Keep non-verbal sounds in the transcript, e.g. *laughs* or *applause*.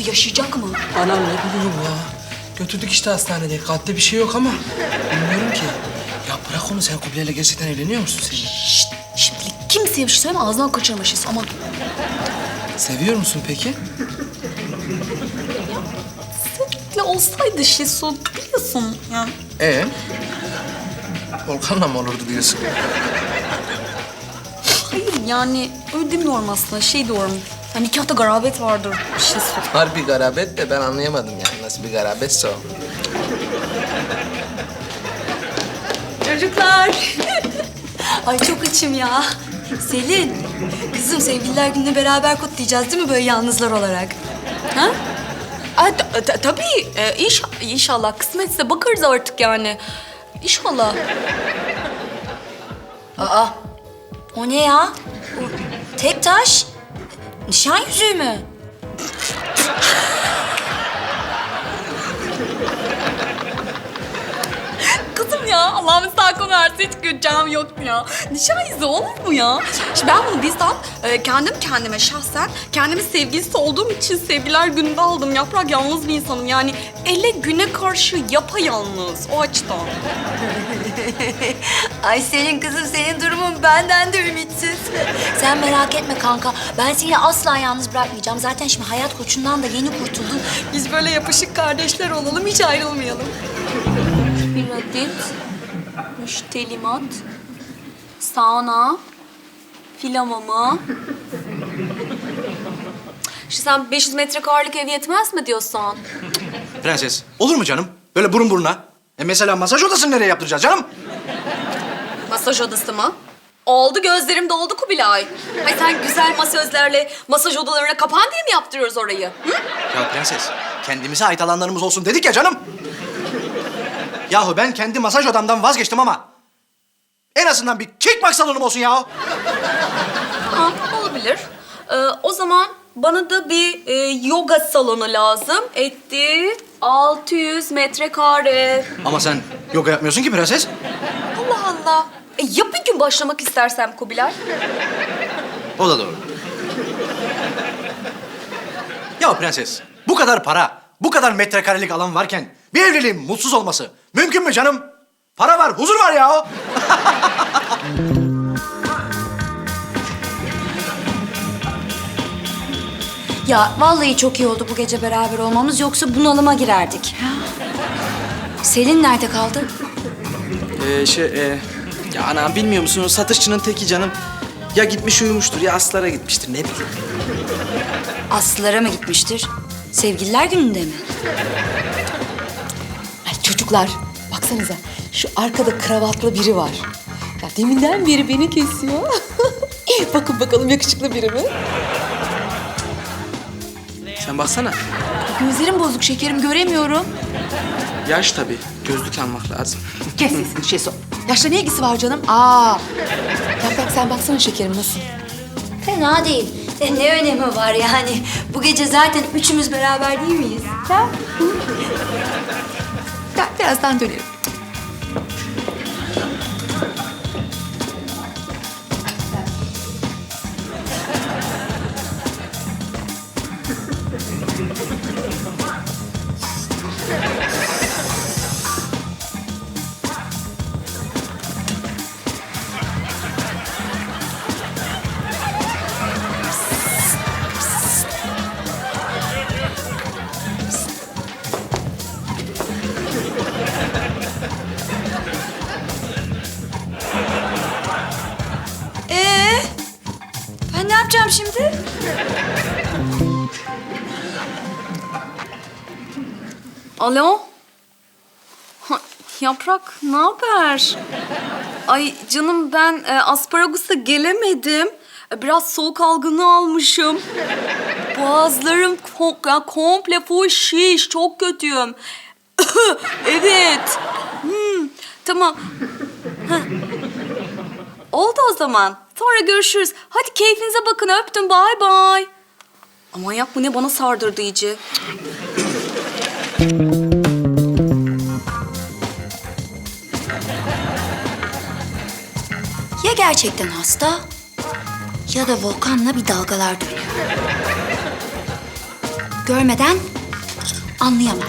oldu? Yaşayacak mı? Anam ne bileyim ya. Götürdük işte hastanede. Kalpte bir şey yok ama bilmiyorum ki. Ya bırak onu sen Kubilay'la gerçekten evleniyor musun sen? Şşt, şimdilik kimseye bir şey söyleme ağzından kaçırma Şesu aman. Seviyor musun peki? Seninle olsaydı Şesu biliyorsun ya. Ee? Volkan'la mı olurdu diyorsun? Hayır yani öyle demiyorum aslında şey diyorum. Ya nikahta garabet vardır Şesu. Harbi garabet de ben anlayamadım yani. Nasıl bir garabetse o. Çocuklar. *laughs* Ay çok açım ya. Selin, kızım sevgililer gününü beraber kutlayacağız değil mi böyle yalnızlar olarak? Ha? Ay, ta- ta- tabii. Ee, inş- inşallah kısmetse bakarız artık yani. İnşallah. Aa, o ne ya? O tek taş. Nişan yüzüğü mü? Ya Allah'ım sağ versin hiç güleceğim yok mu ya? Nişan yüzüğü olur mu ya? Şimdi ben bunu bizden e, kendim kendime şahsen kendimin sevgilisi olduğum için sevgiler gününde aldım. Yaprak yalnız bir insanım yani ele güne karşı yapayalnız o açıdan. *laughs* Ay senin kızım, senin durumun benden de ümitsiz. Sen merak etme kanka. Ben seni asla yalnız bırakmayacağım. Zaten şimdi hayat koçundan da yeni kurtuldun. Biz böyle yapışık kardeşler olalım hiç ayrılmayalım. Bir adet müştelimat sauna filamama İşte sen 500 metrekarelik ev yetmez mi diyorsun? Prenses, olur mu canım? Böyle burun buruna. E mesela masaj odasını nereye yaptıracağız canım? Masaj odası mı? Oldu gözlerim doldu Kubilay. Hay sen güzel masözlerle masaj odalarına kapan diye mi yaptırıyoruz orayı? Hı? Ya prenses, kendimize ait alanlarımız olsun dedik ya canım. Yahu ben kendi masaj odamdan vazgeçtim ama... ...en azından bir kickbox salonum olsun ya. Tamam, olabilir. Ee, o zaman bana da bir e, yoga salonu lazım. Etti 600 metrekare. Ama sen yoga yapmıyorsun ki prenses. Allah Allah. E, ya bir gün başlamak istersem Kubilay? O da doğru. Ya prenses, bu kadar para, bu kadar metrekarelik alan varken... ...bir evliliğin mutsuz olması mümkün mü canım? Para var, huzur var ya. Ya vallahi çok iyi oldu bu gece beraber olmamız. Yoksa bunalıma girerdik. Selin nerede kaldı? Ee, şey, e, ya anam bilmiyor musun? O satışçının teki canım. Ya gitmiş uyumuştur ya aslara gitmiştir ne bileyim. Aslılara mı gitmiştir? Sevgililer gününde mi? Çocuklar baksanıza şu arkada kravatlı biri var. Ya deminden beri beni kesiyor. *laughs* Bakın bakalım yakışıklı biri mi? Sen baksana. Gözlerim bozuk şekerim göremiyorum. Yaş tabii. Gözlük almak lazım. *laughs* Kes sesini Şeso. Yaşla ne ilgisi var canım? Aa. Yaprak sen baksana şekerim nasıl? Fena değil. E, ne önemi var yani? Bu gece zaten üçümüz beraber değil miyiz? Ya. Ya birazdan yapacağım şimdi? Alo? Yaprak, ne haber? Ay canım ben e, asparagusa gelemedim. E, Biraz soğuk algını almışım. Boğazlarım ko- ya, komple full şiş. Çok kötüyüm. *coughs* evet. Hmm, tamam. Heh. Oldu o zaman. Sonra görüşürüz. Hadi keyfinize bakın. Öptüm. Bay bay. Aman yak bu ne bana sardırdı iyice. Ya gerçekten hasta ya da Volkan'la bir dalgalar dönüyor. görmeden anlayamam.